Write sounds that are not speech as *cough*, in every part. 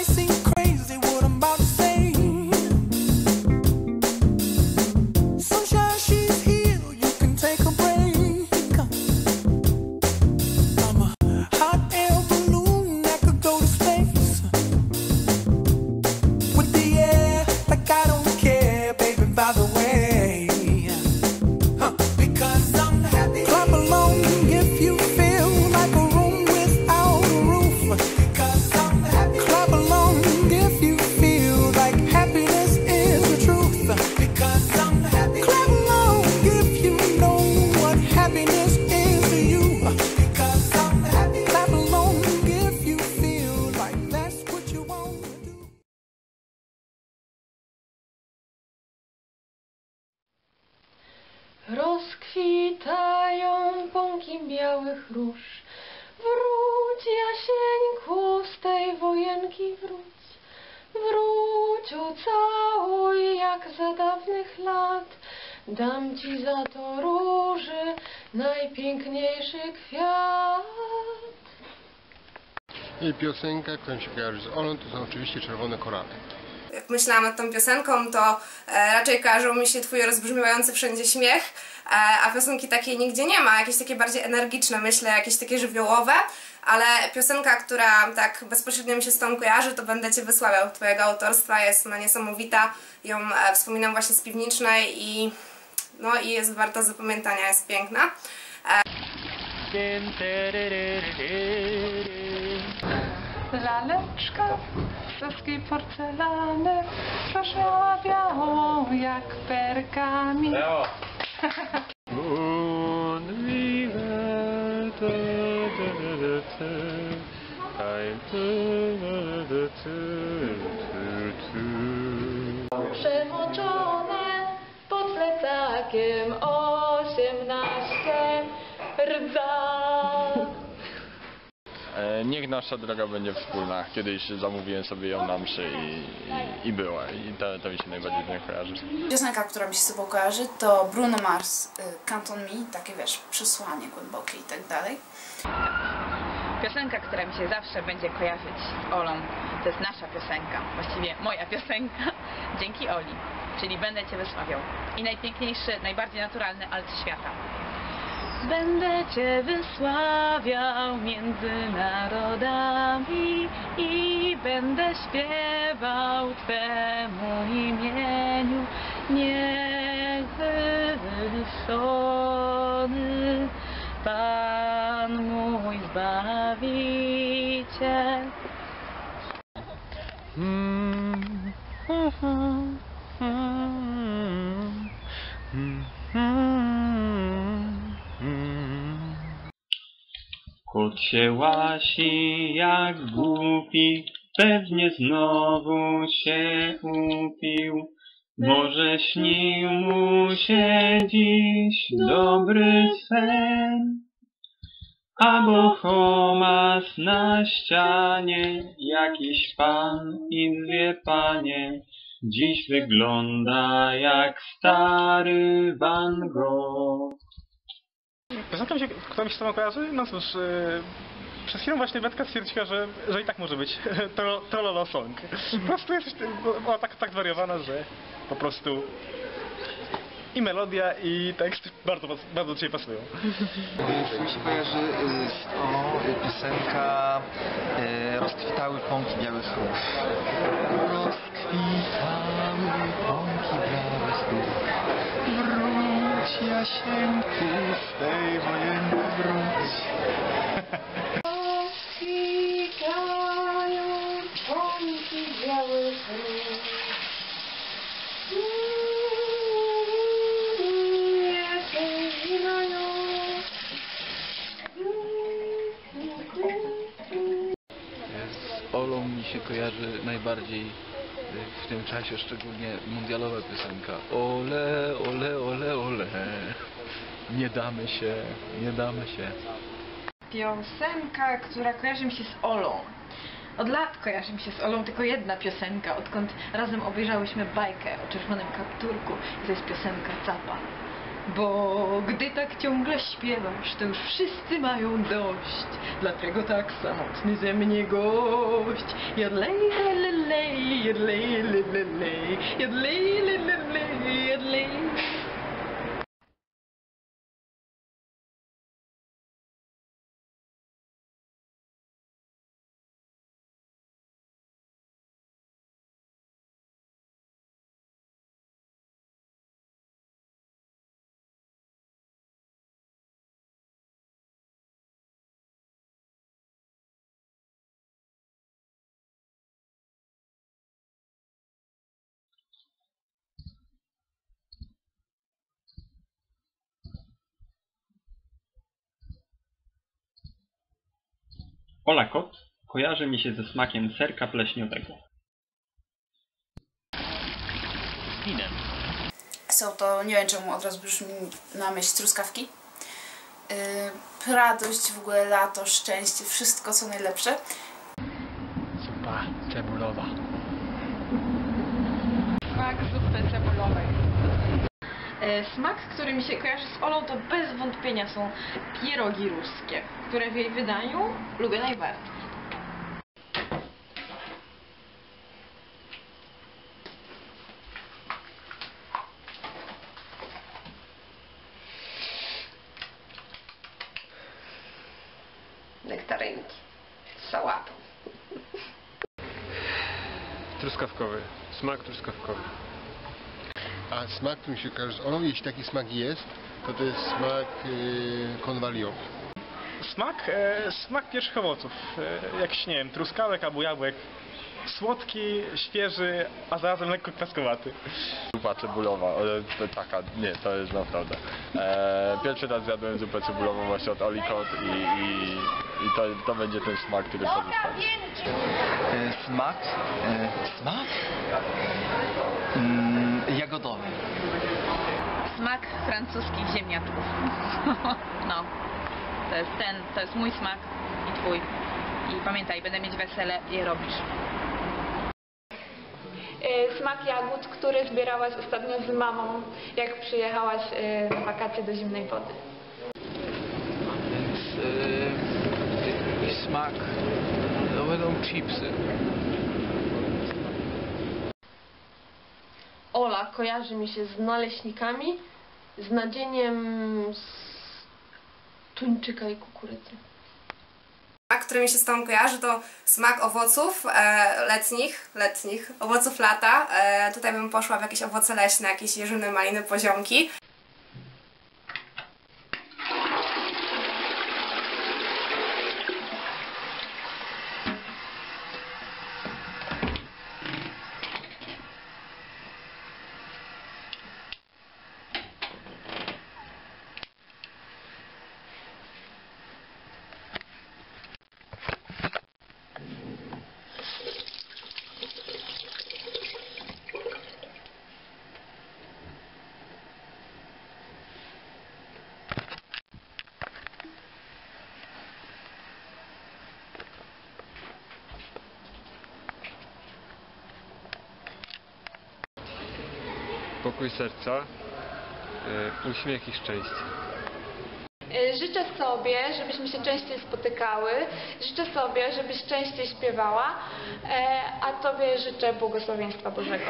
I see. Rozkwitają pąki białych róż. Wróć, Jasieńku, z tej wojenki wróć. Wróć, ucałuj jak za dawnych lat. Dam ci za to róży najpiękniejszy kwiat. I piosenka, która się kojarzy z Olą, to są oczywiście Czerwone Korale. Jak myślałam nad tą piosenką, to e, raczej kojarzył mi się twój rozbrzmiewający wszędzie śmiech, e, a piosenki takiej nigdzie nie ma, jakieś takie bardziej energiczne, myślę, jakieś takie żywiołowe, ale piosenka, która tak bezpośrednio mi się z tą kojarzy, to Będę Cię wysławiał, twojego autorstwa, jest ona niesamowita, ją e, wspominam właśnie z piwnicznej i no i jest warta zapamiętania, jest piękna. Laleczka saskiej porcelany Proszę białą jak pergamin Przemoczone Niech nasza droga będzie wspólna. Kiedyś zamówiłem sobie ją na mszy i, i, i była. I to, to mi się najbardziej z nią kojarzy. Piosenka, która mi się z sobą kojarzy, to Bruno Mars, y, Can't On Me, takie wiesz, przesłanie głębokie i tak dalej. Piosenka, która mi się zawsze będzie kojarzyć z Olą, to jest nasza piosenka, właściwie moja piosenka, *laughs* dzięki Oli, czyli Będę Cię wysławiał. I najpiękniejszy, najbardziej naturalny alt świata. Będę Cię wysławiał między narodami i będę śpiewał Twemu imieniu. Niech wywyższony Pan mój Zbawiciel. Kot się łasi jak głupi, pewnie znowu się upił. Może śnił mu się dziś dobry sen, albo chomas na ścianie, jakiś pan i dwie panie. Dziś wygląda jak stary Van Gogh. Piosenka, mi się, która mi się z tobą kojarzy? No cóż, yy, przez chwilę właśnie Betka stwierdziła, że, że i tak może być *laughs* to, Trololo Song. Po prostu jest była tak, tak zwariowana, że po prostu i melodia, i tekst bardzo, bardzo do siebie pasują. Mi się kojarzy y, z tą y, piosenka y, Rozkwitały pąki białych róż. Rozkwitały pąki białych róż. Wróć Jasieńku z tej wojenny wróć. Rozkwitają pąki białych róż. Z Olą mi się kojarzy najbardziej w tym czasie szczególnie mundialowa piosenka. Ole, ole, ole, ole. Nie damy się, nie damy się. Piosenka, która kojarzy mi się z Olą. Od lat kojarzy mi się z Olą tylko jedna piosenka, odkąd razem obejrzałyśmy bajkę o czerwonym kapturku. I to jest piosenka Capa. Bo gdy tak ciągle śpiewasz, to już wszyscy mają dość. Dlatego tak samotny ze mnie gość. Jodlej, lelej, jodlej, lelej, jodlej, lelej, jodlej. Ola kot kojarzy mi się ze smakiem serka pleśniowego. Są to, nie wiem czemu od razu brzmi na myśl truskawki. Yy, radość, w ogóle lato, szczęście, wszystko co najlepsze. Zupa cebulowa. Smak zupy cebulowej. E, Smak, który mi się kojarzy z Olą, to bez wątpienia są pierogi ruskie, które w jej wydaniu lubię najbardziej. Nektarynki. Z sałatą. Truskawkowy. Smak truskawkowy. A smak, który mi się kojarzy jeśli taki smak jest, to to jest smak yy, konwaliowy. Smak, e, smak pierwszych owoców. E, jakiś, nie wiem, truskawek albo jabłek. Słodki, świeży, a zarazem lekko kwaskowaty. Zupa cebulowa, ale to taka, nie, to jest naprawdę. E, pierwszy raz zjadłem zupę cebulową właśnie od Olikot i, i, i to, to będzie ten smak, który pozostanie. E, Smak? E, Smak? Mm, jagodowy. Smak francuskich ziemniaczków. *laughs* No, to jest ten, to jest mój smak i twój. I pamiętaj, będę mieć wesele, je robisz. E, Smak jagód, który zbierałaś ostatnio z mamą, jak przyjechałaś e, na wakacje do zimnej wody. Więc i smak, no będą chipsy. Ola kojarzy mi się z naleśnikami, z nadzieniem z tuńczyka i kukurydzy. Smak, który mi się z tą kojarzy, to smak owoców e, letnich, letnich, owoców lata. E, tutaj bym poszła w jakieś owoce leśne, jakieś jeżyny, maliny, poziomki. Pokój serca, yy, uśmiech i szczęście. E, Życzę sobie, żebyśmy się częściej spotykały. Życzę sobie, żebyś częściej śpiewała. E, A Tobie życzę błogosławieństwa Bożego.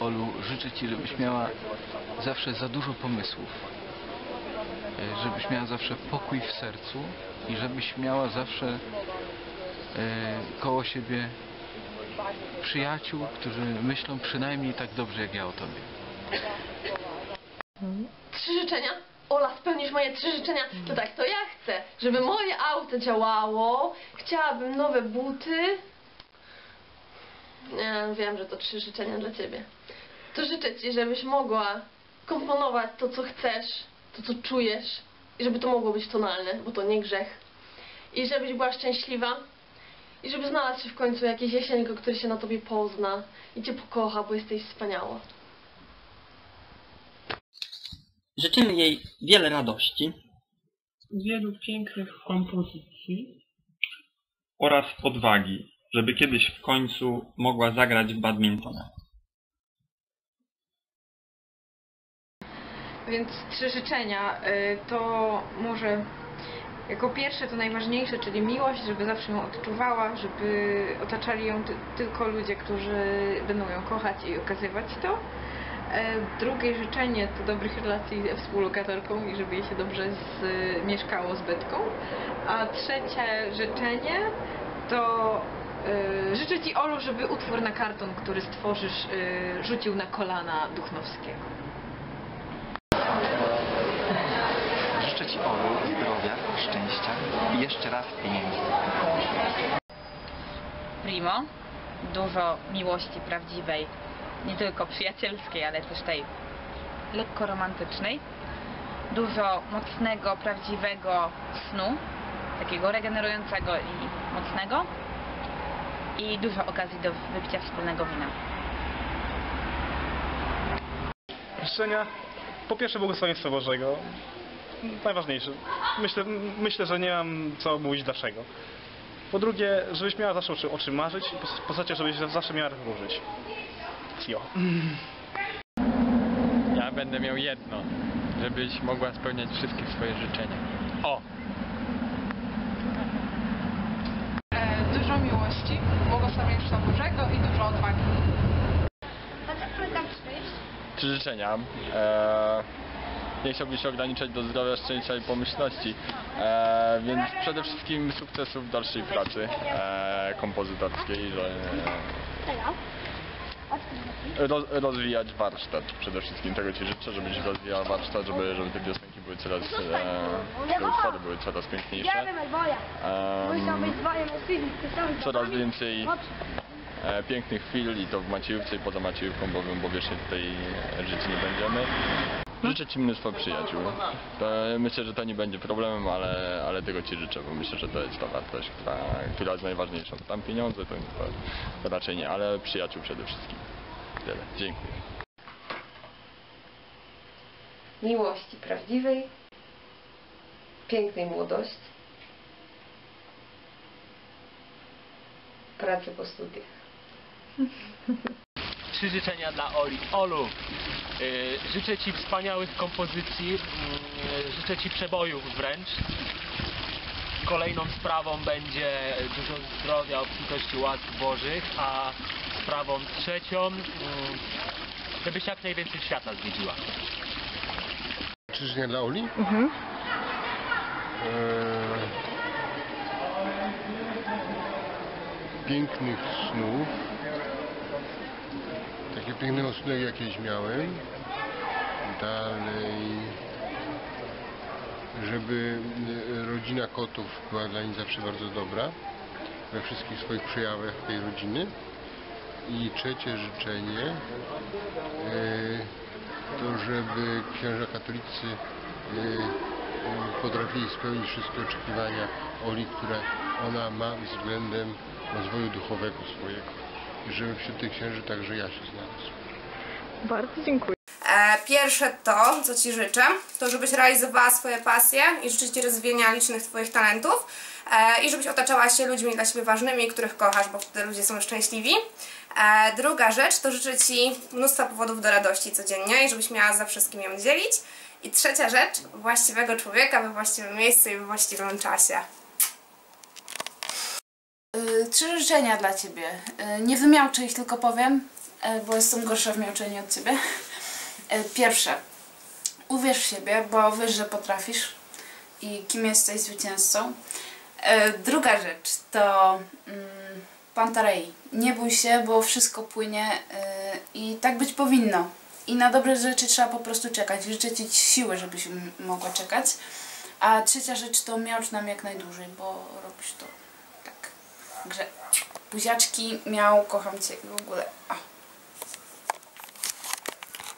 Olu, życzę Ci, żebyś miała zawsze za dużo pomysłów. E, Żebyś miała zawsze pokój w sercu i żebyś miała zawsze e, koło siebie przyjaciół, którzy myślą przynajmniej tak dobrze jak ja o Tobie. Trzy życzenia? Ola, spełnisz moje trzy życzenia? To tak, to ja chcę, żeby moje auto działało. Chciałabym nowe buty. Ja wiem, że to trzy życzenia dla ciebie. To życzę ci, żebyś mogła komponować to, co chcesz, to, co czujesz i żeby to mogło być tonalne, bo to nie grzech. I żebyś była szczęśliwa i żeby znalazł się w końcu jakiś jesieńko, który się na tobie pozna i cię pokocha, bo jesteś wspaniała. Życzymy jej wiele radości wielu pięknych kompozycji oraz odwagi, żeby kiedyś w końcu mogła zagrać w badmintona. Więc trzy życzenia y, to może jako pierwsze to najważniejsze, czyli miłość, żeby zawsze ją odczuwała, żeby otaczali ją ty tylko ludzie, którzy będą ją kochać i okazywać to. E, Drugie życzenie to dobrych relacji ze współlokatorką i żeby jej się dobrze z, mieszkało z Betką. A trzecie życzenie to e, życzę Ci Olu, żeby utwór na karton, który stworzysz, e, rzucił na kolana Duchnowskiego. Życzę Ci Olu zdrowia, szczęścia i jeszcze raz pieniędzy. Primo, dużo miłości prawdziwej, nie tylko przyjacielskiej, ale też tej lekko romantycznej. Dużo mocnego, prawdziwego snu, takiego regenerującego i mocnego. I dużo okazji do wypicia wspólnego wina. Życzenia, po pierwsze błogosławieństwa Bożego. Najważniejsze. Myślę, myślę, że nie mam co mówić dlaczego. Po drugie, żebyś miała zawsze o czym, marzyć i po, trzecie, żebyś zawsze miała ruchu żyć. Jo. Ja będę miał jedno, żebyś mogła spełniać wszystkie swoje życzenia. O! E, dużo miłości, błogosławieństwa Bożego i dużo odwagi. Trzy życzenia. Eee, nie chciałbym się ograniczać do zdrowia, szczęścia i pomyślności, eee, więc przede wszystkim sukcesu w dalszej pracy eee, kompozytorskiej, że roz, rozwijać warsztat przede wszystkim. Tego Ci życzę, żebyś rozwijał warsztat, żeby, żeby te piosenki były coraz, e, te utwory były coraz piękniejsze. Em, coraz więcej e, pięknych chwil i to w Maciejówce i poza Maciejówką, bo, bo wiecznie tutaj żyć nie będziemy. Życzę Ci mnóstwo przyjaciół. To, myślę, że to nie będzie problemem, ale, ale tego Ci życzę, bo myślę, że to jest ta wartość, która, która jest najważniejsza. Tam pieniądze to, to, to raczej nie, ale przyjaciół przede wszystkim. Tyle. Dziękuję. miłości prawdziwej, pięknej młodości, pracy po studiach. Trzy życzenia dla Oli. Olu, życzę Ci wspaniałych kompozycji, y, życzę Ci przebojów wręcz. Kolejną sprawą będzie dużo zdrowia, obfitości łask Bożych, a sprawą trzecią, y, żebyś jak najwięcej świata zwiedziła. Życzenia dla Oli? Mhm. Eee, pięknych snów. Takiego pięknego snu, jak jakieś miałem. Dalej. Żeby y, rodzina kotów była dla nich zawsze bardzo dobra. We wszystkich swoich przejawach tej rodziny. I trzecie życzenie. y, to żeby księża katolicy y, potrafili spełnić wszystkie oczekiwania Oli, które ona ma względem rozwoju duchowego swojego. I żeby wśród tych księży także ja się znalazł. Bardzo dziękuję. E, Pierwsze to, co Ci życzę, to żebyś realizowała swoje pasje i życzę Ci rozwijania licznych Twoich talentów e, i żebyś otaczała się ludźmi dla siebie ważnymi, których kochasz, bo wtedy ludzie są szczęśliwi. E, Druga rzecz to życzę Ci mnóstwa powodów do radości codziennie i żebyś miała zawsze z kim ją dzielić. I trzecia rzecz, właściwego człowieka we właściwym miejscu i we właściwym czasie. Y, Trzy życzenia dla Ciebie. Y, Nie wymiałczę ich, tylko powiem, y, bo jestem gorsza w miauczeniu od Ciebie. Pierwsze. Uwierz w siebie, bo wiesz, że potrafisz i kim jesteś zwycięzcą. Druga rzecz to mm, Pantarei. Nie bój się, bo wszystko płynie i tak być powinno. I na dobre rzeczy trzeba po prostu czekać. Życzę Ci siły, żebyś mogła czekać. A trzecia rzecz to miałcz nam jak najdłużej, bo robisz to. Także buziaczki, miał, kocham Cię w ogóle. O.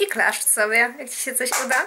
I klaszcz sobie, jak Ci się coś uda. *laughs*